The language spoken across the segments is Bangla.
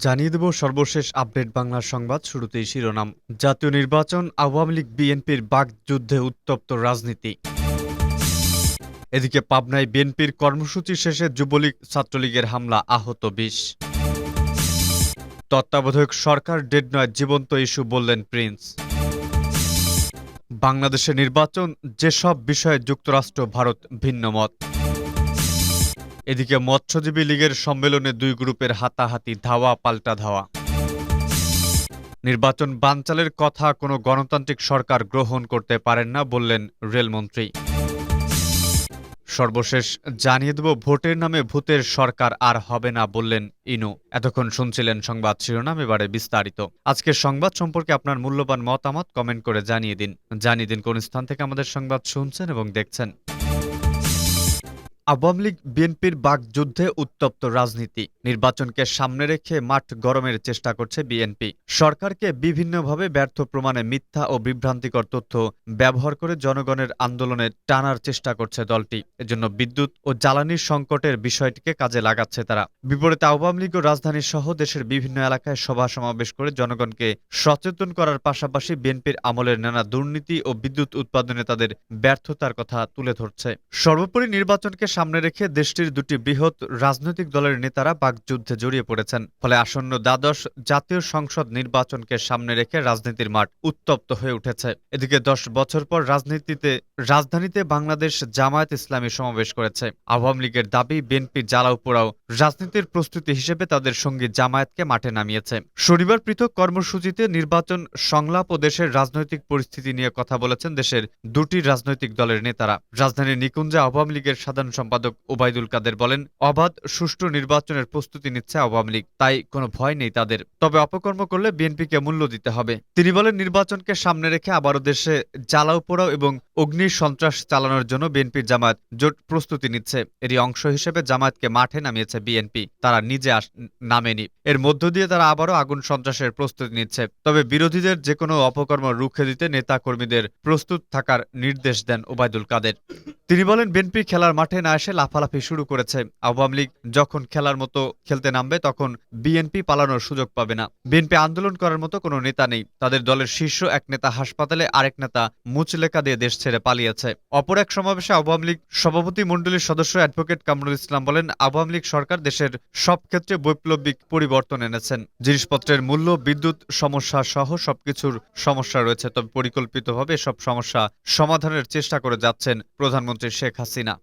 জানিয়ে দেব সর্বশেষ আপডেট বাংলা সংবাদ শুরুতেই শিরোনাম। জাতীয় নির্বাচন, আওয়ামী লীগ, বিএনপির বাগযুদ্ধে উত্তপ্ত রাজনীতি। এদিকে পাবনায় বিএনপির কর্মসূচি শেষে যুবলীগ ছাত্রলীগের হামলা, আহত বিশ। তত্ত্বাবধায়ক সরকার ডেড নয় জীবন্ত ইস্যু বললেন প্রিন্স। বাংলাদেশের নির্বাচন, যেসব বিষয়ে যুক্তরাষ্ট্র, ভারত ভিন্ন মত। এদিকে মৎস্যজীবী লীগের সম্মেলনে দুই গ্রুপের হাতাহাতি ধাওয়া, পাল্টা ধাওয়া। নির্বাচন বানচালের কথা কোনো গণতান্ত্রিক সরকার গ্রহণ করতে পারেন না বললেন রেলমন্ত্রী। সর্বশেষ জানিয়ে দেব, ভোটের নামে ভূতের সরকার আর হবে না বললেন ইনু। এতক্ষণ শুনছিলেন সংবাদ শিরোনাম, এবারে বিস্তারিত। আজকের সংবাদ সম্পর্কে আপনার মূল্যবান মতামত কমেন্ট করে জানিয়ে দিন। জানিয়ে দিন কোন স্থান থেকে আমাদের সংবাদ শুনছেন এবং দেখছেন। আওয়ামী লীগ, বিএনপির বাগযুদ্ধে উত্তপ্ত রাজনীতি। নির্বাচনকে সামনে রেখে মাঠ গরমের চেষ্টা করছে বিএনপি। সরকারকে বিভিন্নভাবে ব্যর্থ প্রমাণে মিথ্যা ও বিভ্রান্তিকর তথ্য ব্যবহার করে জনগণের আন্দোলনে টানার চেষ্টা করছে দলটি। এজন্য বিদ্যুৎ ও জ্বালানির সংকটের বিষয়টিকে কাজে লাগাচ্ছে তারা। বিপরীতে আওয়ামী লীগ ও রাজধানী সহ দেশের বিভিন্ন এলাকায় সভা সমাবেশ করে জনগণকে সচেতন করার পাশাপাশি বিএনপির আমলের নানা দুর্নীতি ও বিদ্যুৎ উৎপাদনে তাদের ব্যর্থতার কথা তুলে ধরছে। সর্বোপরি নির্বাচনকে সামনে রেখে দেশটির দুটি বৃহৎ রাজনৈতিক দলের নেতারা বাগযুদ্ধে জড়িয়ে পড়েছেন। ফলে আসন্ন দ্বাদশ জাতীয় সংসদ নির্বাচনকে সামনে রেখে রাজনীতির মাঠ উত্তপ্ত হয়ে উঠেছে। এদিকে দশ বছর পর রাজনীতিতে, রাজধানীতে বাংলাদেশ জামায়াত ইসলামী সমাবেশ করেছে। আওয়ামী লীগের দাবি, বিএনপি জ্বালাও পোড়াও রাজনীতির প্রস্তুতি হিসেবে তাদের সঙ্গী জামায়াতকে মাঠে নামিয়েছে। শনিবার পৃথক কর্মসূচিতে নির্বাচন সংলাপ ও দেশের রাজনৈতিক পরিস্থিতি নিয়ে কথা বলেছেন দেশের দুটি রাজনৈতিক দলের নেতারা। রাজধানীর নিকুঞ্জে আওয়ামী লীগের সাধারণ সম্পাদক ওবায়দুল কাদের বলেন, অবাধ সুষ্ঠু নির্বাচনের প্রস্তুতি নিচ্ছে আওয়ামী লীগ, তাই কোনো ভয় নেই তাদের। তবে অপকর্ম করলে বিএনপিকে মূল্য দিতে হবে। তিনি বলেন, নির্বাচনকে সামনে রেখে আবারও দেশে জ্বালাও পোড়াও এবং অগ্নি সন্ত্রাস চালানোর জন্য বিএনপির জামায়াত জোট প্রস্তুতি নিচ্ছে। এরই অংশ হিসেবে জামায়াতকে মাঠে নামিয়েছে বিএনপি। তারা নিজে আস- নামেনি। এর মধ্য দিয়ে তারা আবারও আগুন সন্ত্রাসের প্রস্তুতি নিচ্ছে। তবে বিরোধীদের যে কোনো অপকর্ম রুখে দিতে নেতা কর্মীদের প্রস্তুত থাকার নির্দেশ দেন ওবায়দুল কাদের। তিনি বলেন, বিএনপি খেলার মাঠে না এসে লাফালাফি শুরু করেছে। আওয়ামী লীগ যখন খেলার মতো খেলতে নামবে, তখন বিএনপি পালানোর সুযোগ পাবে না। বিএনপি আন্দোলন করার মতো কোনো নেতা নেই। তাদের দলের শীর্ষ এক নেতা হাসপাতালে আরেক নেতা মুচলেকা দিয়ে দেশ ছেড়ে পালিয়েছে। অপর এক সমাবেশে আওয়ামী লীগ সভাপতি মণ্ডলীর সদস্য অ্যাডভোকেট কামরুল ইসলাম বলেন, আওয়ামী লীগ সরকার দেশের সব ক্ষেত্রে বৈপ্লবিক পরিবর্তন এনেছেন। জিনিসপত্রের মূল্য, বিদ্যুৎ সমস্যা সহ সবকিছুর সমস্যা রয়েছে, তবে পরিকল্পিতভাবে সব সমস্যা সমাধানের চেষ্টা করে যাচ্ছেন প্রধানমন্ত্রী শেখ হাসিনা।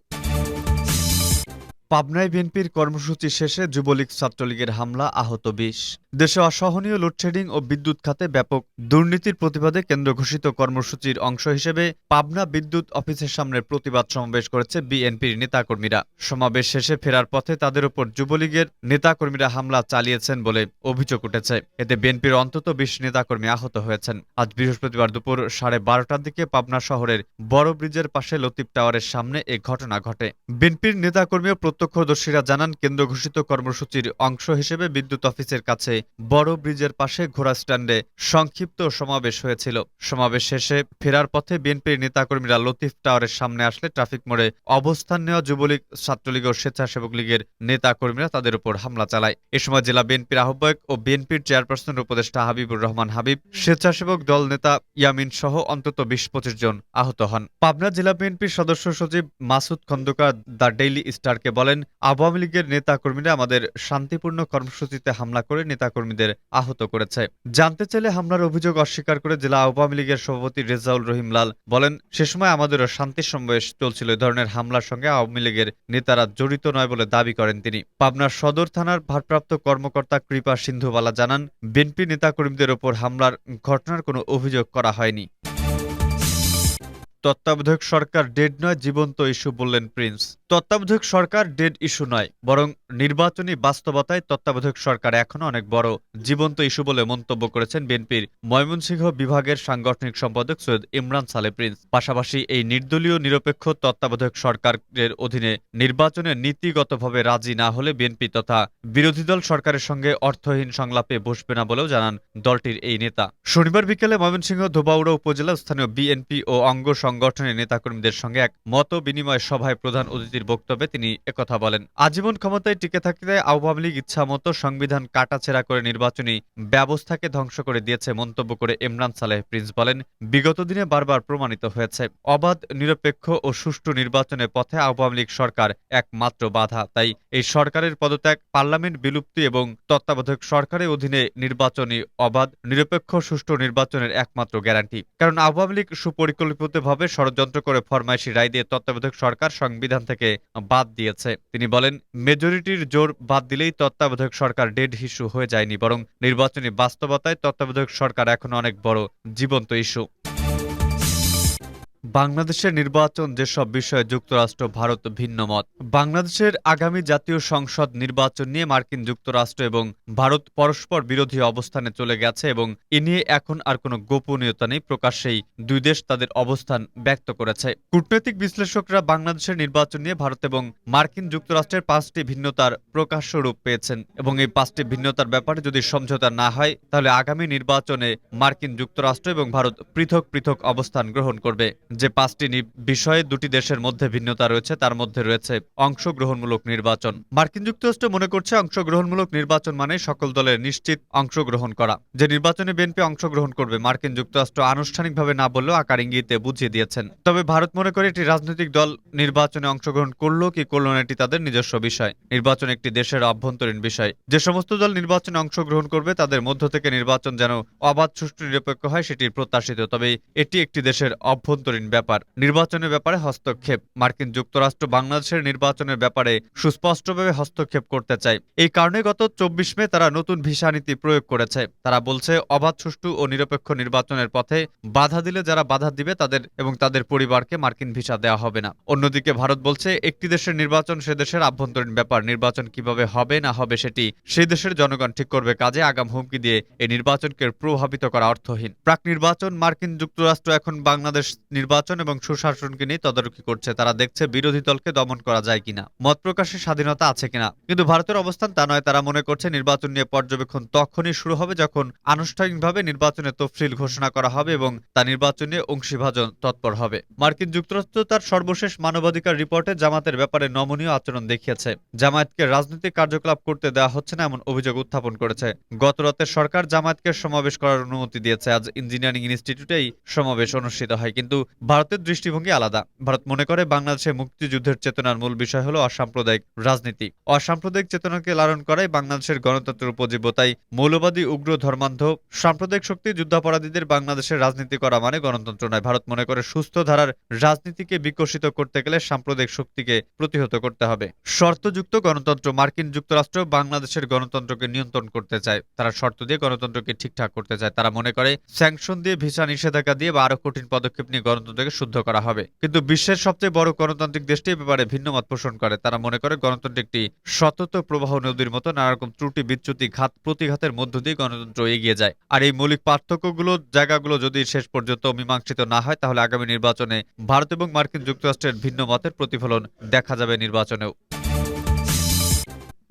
পাবনায় বিএনপির কর্মসূচি শেষে যুবলীগ ছাত্রলীগের হামলা, আহত বিশ। দেশে অসহনীয় লোডশেডিং ও বিদ্যুৎ খাতে ব্যাপক দুর্নীতির প্রতিবাদে কেন্দ্র ঘোষিত কর্মসূচির অংশ হিসেবে পাবনা বিদ্যুৎ অফিসের সামনে প্রতিবাদ সমাবেশ করেছে বিএনপির নেতাকর্মীরা। সমাবেশ শেষে ফেরার পথে তাদের উপর যুবলীগের নেতাকর্মীরা হামলা চালিয়েছেন বলে অভিযোগ উঠেছে। এতে বিএনপির অন্তত বিশ নেতাকর্মী আহত হয়েছেন। আজ বৃহস্পতিবার দুপুর সাড়ে বারোটার দিকে পাবনা শহরের বড় ব্রিজের পাশে লতিফ টাওয়ারের সামনে এ ঘটনা ঘটে। বিএনপির নেতাকর্মী প্রত্যক্ষদর্শীরা জানান, কেন্দ্র ঘোষিত কর্মসূচির অংশ হিসেবে বিদ্যুৎ অফিসের কাছে বড় ব্রিজের পাশে ঘোড়া স্ট্যান্ডে সংক্ষিপ্ত সমাবেশ হয়েছিল। সমাবেশ শেষে ফেরার পথে বিএনপির নেতাকর্মীরা লতিফ টাওয়ারের সামনে আসলে ট্রাফিক মোড়ে অবস্থান নেওয়া যুবলীগ, ছাত্রলীগ ও স্বেচ্ছাসেবক লীগের নেতাকর্মীরা তাদের উপর হামলা চালায়। এ সময় জেলা বিএনপির আহ্বায়ক ও বিএনপির চেয়ারপারসনের উপদেষ্টা হাবিবুর রহমান হাবিব, স্বেচ্ছাসেবক দল নেতা ইয়ামিন সহ অন্তত বিশ পঁচিশ জন আহত হন। পাবনা জেলা বিএনপির সদস্য সচিব মাসুদ খন্দকার দ্য ডেইলি স্টারকে বলেন আওয়ামী লীগের নেতাকর্মীরা আমাদের শান্তিপূর্ণ কর্মসূচিতে হামলা করে নেতাকর্মীদের আহত করেছে। জানতে চাইলে হামলার অভিযোগ অস্বীকার করে জেলা আওয়ামী লীগের সভাপতি রেজাউল রহিম লাল বলেন, সে সময় আমাদেরও শান্তি সমাবেশ চলছিল। এ ধরনের হামলার সঙ্গে আওয়ামী লীগের নেতারা জড়িত নয় বলে দাবি করেন তিনি। পাবনার সদর থানার ভারপ্রাপ্ত কর্মকর্তা কৃপা সিন্ধুবালা জানান, বিএনপি নেতাকর্মীদের ওপর হামলার ঘটনার কোনো অভিযোগ করা হয়নি। তত্ত্বাবধায়ক সরকার ডেড নয় জীবন্ত ইস্যু বললেন প্রিন্স। তত্ত্বাবধায়ক সরকার ডেড ইস্যু নয়, বরং নির্বাচনী বাস্তবতায় তত্ত্বাবধায়ক সরকার এখনও অনেক বড় জীবন্ত ইস্যু বলে মন্তব্য করেছেন বিএনপির ময়মনসিংহ বিভাগের সাংগঠনিক সম্পাদক সৈয়দ ইমরান সালে প্রিন্স। পাশাপাশি এই নির্দলীয় নিরপেক্ষ তত্ত্বাবধায়ক সরকারের অধীনে নির্বাচনে নীতিগতভাবে রাজি না হলে বিএনপি তথা বিরোধী দল সরকারের সঙ্গে অর্থহীন সংলাপে বসবে না বলেও জানান দলটির এই নেতা। শনিবার বিকেলে ময়মনসিংহ ধোবাউড়া উপজেলা স্থানীয় বিএনপি ও অঙ্গ সংগঠনের নেতাকর্মীদের সঙ্গে এক মত বিনিময় সভায় প্রধান অতিথির সভাপতির বক্তব্যে তিনি একথা বলেন, আজীবন ক্ষমতায় টিকে থাকতে আওয়ামী লীগ ইচ্ছামতো সংবিধান কাটাছেড়া করে নির্বাচনী ব্যবস্থাকে ধ্বংস করে দিয়েছে, মন্তব্য করে ইমরান সালেহ প্রিন্স বলেন, বিগত দিনে বারবার প্রমাণিত হয়েছে, অবাধ, নিরপেক্ষ ও সুষ্ঠু নির্বাচনের পথে আওয়ামী লীগ সরকার একমাত্র বাধা। তাই এই সরকারের পদত্যাগ, পার্লামেন্ট বিলুপ্তি এবং তত্ত্বাবধায়ক সরকারের অধীনে নির্বাচনী অবাধ, নিরপেক্ষ, সুষ্ঠু নির্বাচনের একমাত্র গ্যারান্টি। কারণ আওয়ামী লীগ সুপরিকল্পিতভাবে ষড়যন্ত্র করে ফরমাইশি রায় দিয়ে তত্ত্বাবধায়ক সরকার সংবিধান থেকে বাদ দিয়েছে। তিনি বলেন মেজরিটির জোর বাদ দিলেই তত্ত্বাবধায়ক সরকার ডেড ইস্যু হয়ে যায়নি, বরং নির্বাচনী বাস্তবতায় তত্ত্বাবধায়ক সরকার এখন অনেক বড় জীবন্ত ইস্যু বাংলাদেশের নির্বাচন যেসব বিষয়ে যুক্তরাষ্ট্র, ভারত ভিন্ন মত। বাংলাদেশের আগামী জাতীয় সংসদ নির্বাচন নিয়ে মার্কিন যুক্তরাষ্ট্র এবং ভারত পরস্পর বিরোধী অবস্থানে চলে গেছে এবং এ নিয়ে এখন আর কোনো গোপনীয়তা নেই। প্রকাশ্যেই দুই দেশ তাদের অবস্থান ব্যক্ত করেছে। কূটনৈতিক বিশ্লেষকরা বাংলাদেশের নির্বাচন নিয়ে ভারত এবং মার্কিন যুক্তরাষ্ট্রের পাঁচটি ভিন্নতার প্রকাশ্য রূপ পেয়েছেন এবং এই পাঁচটি ভিন্নতার ব্যাপারে যদি সমঝোতা না হয়, তাহলে আগামী নির্বাচনে মার্কিন যুক্তরাষ্ট্র এবং ভারত পৃথক পৃথক অবস্থান গ্রহণ করবে। যে পাঁচটি বিষয়ে দুটি দেশের মধ্যে ভিন্নতা রয়েছে, তার মধ্যে রয়েছে অংশগ্রহণমূলক নির্বাচন। মার্কিন যুক্তরাষ্ট্র মনে করছে অংশগ্রহণমূলক নির্বাচন মানে সকল দলের নিশ্চিত অংশগ্রহণ করা। যে নির্বাচনে বিএনপি অংশগ্রহণ করবে, মার্কিন যুক্তরাষ্ট্র আনুষ্ঠানিকভাবে না বললেও আকার ইঙ্গিতে বুঝিয়ে দিয়েছেন। তবে ভারত মনে করে একটি রাজনৈতিক দল নির্বাচনে অংশগ্রহণ করল কি করল না, এটি তাদের নিজস্ব বিষয়। নির্বাচন একটি দেশের অভ্যন্তরীণ বিষয়। যে সমস্ত দল নির্বাচনে অংশগ্রহণ করবে, তাদের মধ্য থেকে নির্বাচন যেন অবাধ, সুষ্ঠু, নিরপেক্ষ হয়, সেটি প্রত্যাশিত। তবে এটি একটি দেশের অভ্যন্তরীণ ব্যাপার। নির্বাচনের ব্যাপারে হস্তক্ষেপ। মার্কিন যুক্তরাষ্ট্র বাংলাদেশের নির্বাচনের ব্যাপারে সুস্পষ্টভাবে হস্তক্ষেপ করতে চায়। এই কারণে গত চব্বিশ মে তারা নতুন ভিসা নীতি প্রয়োগ করেছে। তারা বলছে, অবাধ, সুষ্ঠু ও নিরপেক্ষ নির্বাচনের পথে বাধা দিলে যারা বাধা দিবে তাদের এবং তাদের পরিবারকে মার্কিন ভিসা দেওয়া হবে না। অন্যদিকে ভারত বলছে, একটি দেশের নির্বাচন সে দেশের আভ্যন্তরীণ ব্যাপার, নির্বাচন কীভাবে হবে না হবে সেটি সেই দেশের জনগণ ঠিক করবে। কাজে আগাম হুমকি দিয়ে এই নির্বাচনকে প্রভাবিত করা অর্থহীন। প্রাক নির্বাচন, মার্কিন যুক্তরাষ্ট্র এখন বাংলাদেশ নির্বাচন এবং সুশাসনকে নিয়ে তদারকি করছে। তারা দেখছে বিরোধী দলকে দমন করা যায় কিনা, মত প্রকাশের স্বাধীনতা আছে কিনা। কিন্তু ভারতের অবস্থান তা নয়, তারা মনে করছে নির্বাচন নিয়ে পর্যবেক্ষণ তখনই শুরু হবে যখন আনুষ্ঠানিকভাবে নির্বাচনের তফসিল ঘোষণা করা হবে এবং তা নির্বাচনে অংশীভাজন তৎপর হবে। মার্কিন যুক্তরাষ্ট্র তার সর্বশেষ মানবাধিকার রিপোর্টে জামাতের ব্যাপারে নমনীয় আচরণ দেখিয়েছে। জামায়াতকে রাজনৈতিক কার্যকলাপ করতে দেওয়া হচ্ছে না এমন অভিযোগ উত্থাপন করেছে। গত রাতে সরকার জামায়াতকে সমাবেশ করার অনুমতি দিয়েছে। আজ ইঞ্জিনিয়ারিং ইনস্টিটিউটেই সমাবেশ অনুষ্ঠিত হয়। কিন্তু ভারতের দৃষ্টিভঙ্গি আলাদা। ভারত মনে করে বাংলাদেশে মুক্তিযুদ্ধের চেতনার মূল বিষয় হলো অসাম্প্রদায়িক রাজনীতি। অসাম্প্রদায়িক চেতনাকে লালন করাই বাংলাদেশের গণতন্ত্রের উপজীব্য, তাই মৌলবাদী, উগ্র, ধর্মান্ধ, সাম্প্রদায়িক শক্তি, যুদ্ধাপরাধীদের বাংলাদেশের রাজনীতি করা মানে গণতন্ত্র নয়। ভারত মনে করে সুস্থ ধারার রাজনীতিকে বিকশিত করতে গেলে সাম্প্রদায়িক শক্তিকে প্রতিহত করতে হবে। শর্তযুক্ত গণতন্ত্র, মার্কিন যুক্তরাষ্ট্র বাংলাদেশের গণতন্ত্রকে নিয়ন্ত্রণ করতে চায়। তারা শর্ত দিয়ে গণতন্ত্রকে ঠিকঠাক করতে চায়। তারা মনে করে স্যাংশন দিয়ে ভিসা নিষেধাজ্ঞা দিয়ে বা আরও কঠিন পদক্ষেপ নিয়ে গণতন্ত্রকে শুদ্ধ করা হবে। কিন্তু বিশ্বের সবচেয়ে বড় গণতান্ত্রিক দেশটি ব্যাপারে ভিন্ন মত পোষণ করে। তারা মনে করে গণতন্ত্র একটি সতত প্রবাহ নদীর মতো নানা রকম ত্রুটি, বিচ্যুতি, ঘাত, প্রতিঘাতের মধ্য দিয়ে গণতন্ত্র এগিয়ে যায়। আর এই মৌলিক পার্থক্যগুলো, জায়গাগুলো যদি শেষ পর্যন্ত মীমাংসিত না হয়, তাহলে আগামী নির্বাচনে ভারত এবং মার্কিন যুক্তরাষ্ট্রের ভিন্ন মতের প্রতিফলন দেখা যাবে নির্বাচনেও।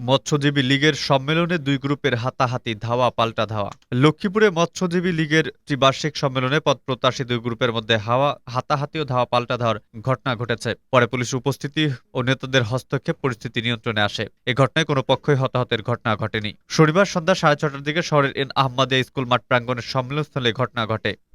মৎস্যজীবী লীগের সম্মেলনে দুই গ্রুপের হাতাহাতি ধাওয়া, পাল্টা ধাওয়া। লক্ষ্মীপুরে মৎস্যজীবী লীগের ত্রিবার্ষিক সম্মেলনে পদ প্রত্যাশী দুই গ্রুপের মধ্যে হাওয়া, হাতাহাতি ও ধাওয়া, পাল্টা ধাওয়ার ঘটনা ঘটেছে। পরে পুলিশ উপস্থিতি ও নেতাদের হস্তক্ষেপ পরিস্থিতি নিয়ন্ত্রণে আসে। এ ঘটনায় কোনো পক্ষই হতাহতের ঘটনা ঘটেনি। শনিবার সন্ধ্যা সাড়ে ছটার দিকে শহরের এন আহমদিয়া স্কুল মাঠ প্রাঙ্গনের সম্মেলনস্থলে ঘটনা ঘটে।